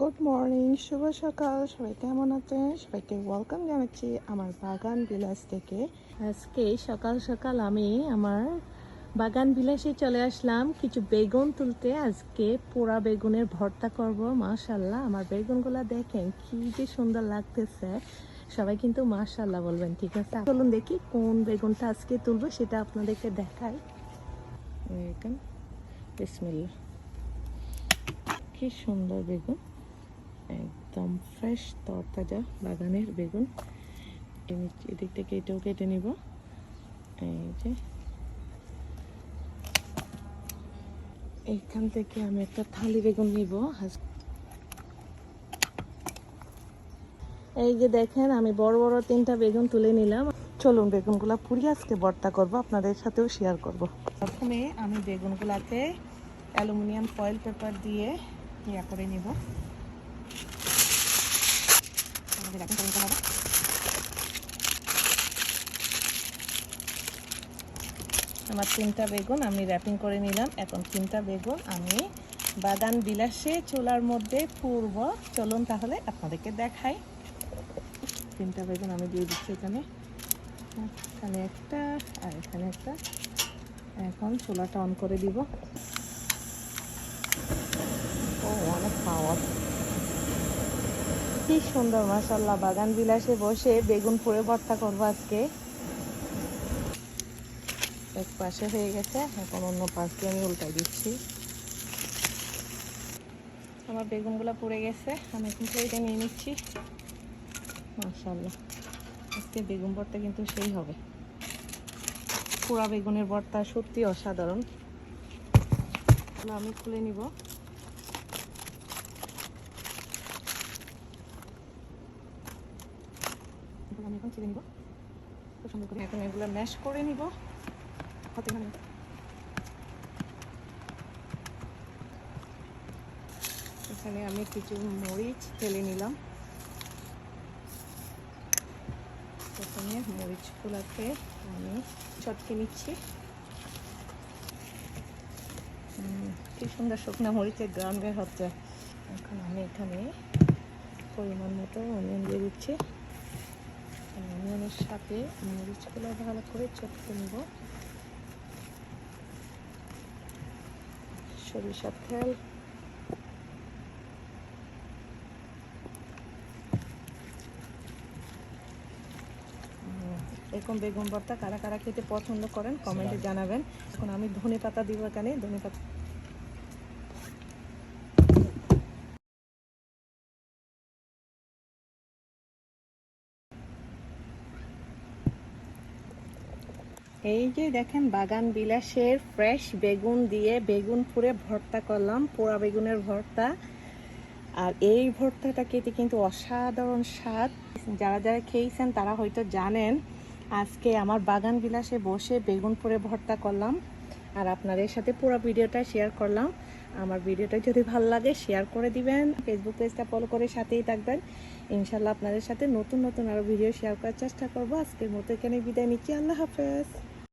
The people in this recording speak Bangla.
গুড মর্নিং শুভ সকাল। সবাই কেমন আছেন? সবাইকে ওয়েলকাম জানাচ্ছি আমার বাগান বিলাস থেকে। আজকে সকাল সকাল আমি আমার বাগান বিলাসে চলে আসলাম। কিছু বেগুন তুলতে আজকে পোড়া বেগুনের ভর্তা করব মাশাল্লাহ আমার বেগুনগুলো দেখেন কি যে সুন্দর লাগতেছে। সবাই কিন্তু মাশাল্লাহ বলবেন, ঠিক আছে? চলুন দেখি কোন বেগুনটা আজকে তুলবো, সেটা আপনাদেরকে দেখাই। দেখেন, বিসমিল্লাহ। কি সুন্দর বেগুন। একদম ফ্রেশ তরতাজা বাগানের বেগুন। এদিক থেকে এটাও কেটে নিব। এই যে। এইখান থেকে আমি একটা থালি বেগুন নিব। এই যে দেখেন, আমি বড় বড় তিনটা বেগুন তুলে নিলাম। চলুন, বেগুনগুলা পুড়িয়ে আজকে ভর্তা করব, আপনাদের সাথেও শেয়ার করব। প্রথমে আমি বেগুনগুলাতে অ্যালুমিনিয়াম ফয়েল পেপার দিয়ে ইয়া করে নিব। আমাদের এখন করে নিতে। আমার তিনটা বেগুন আমি র্যাপিং করে নিলাম। এখন তিনটা বেগুন আমি বাগান বিলাসে চুলার মধ্যে পূর্ব চলুন তাহলে আপনাদেরকে দেখাই। তিনটা বেগুন আমি দিয়ে দিচ্ছি এখানে। এখানে একটা আর এখানে একটা। এখন চুলাটা অন করে দিব। কি সুন্দর মাসাল্লাহ বাগান বিলাসে বসে বেগুন পুড়ে ভর্তা করব আজকে। এক পাশে হয়ে গেছে, এখন অন্য পাশে আমি উল্টাই দিচ্ছি। আমার বেগুনগুলো পুড়ে গেছে, আমি এখন এটা নিয়ে নিচ্ছি। মাসাল্লাহ আজকে বেগুন ভর্তা কিন্তু সেই হবে। পোড়া বেগুনের ভর্তা সত্যি অসাধারণ। আমি খুলে নিব। আমি এখন ছিঁড়ে নিব খুব সুন্দর করে এখন এগুলো ম্যাশ করে নিব। হাতে এখানে এখানে আমি কিছু মরিচ ফেলে নিলাম। প্রথমে মরিচগুলোকে আমি চটকে নিচ্ছি। কি সুন্দর শুকনো মরিচের গ্রাম বের হচ্ছে। এখন আমি এখানে পরিমাণ মতো অনিয়ন দিয়ে দিচ্ছি। অনিয়নের সাথে মরিচগুলো ভালো করে চটকে নেব। সরিষার তেল। এরকম বেগুন ভর্তা কারা কারা খেতে পছন্দ করেন কমেন্টে জানাবেন। এখন আমি ধনে পাতা দিব এখানে ধনে পাতা এই যে দেখেন বাগান বিলাসের ফ্রেশ বেগুন দিয়ে বেগুন পুরে ভর্তা করলাম, পোড়া বেগুনের ভর্তা। আর এই ভর্তাটা খেতে কিন্তু অসাধারণ স্বাদ। যারা যারা খেয়েছেন তারা হয়তো জানেন, আজকে আমার বাগান বিলাসে বসে বেগুন পুরে ভর্তা করলাম। আর আপনাদের সাথে পুরো ভিডিওটা শেয়ার করলাম। আমার ভিডিওটা যদি ভালো লাগে শেয়ার করে দিবেন। ফেসবুক পেজটা ফলো করে সাথেই থাকবেন। ইনশাল্লাহ আপনাদের সাথে নতুন নতুন আরও ভিডিও শেয়ার করার চেষ্টা করব। আজকের মতো এখানে বিদায় নিচ্ছি। আল্লাহ হাফেজ।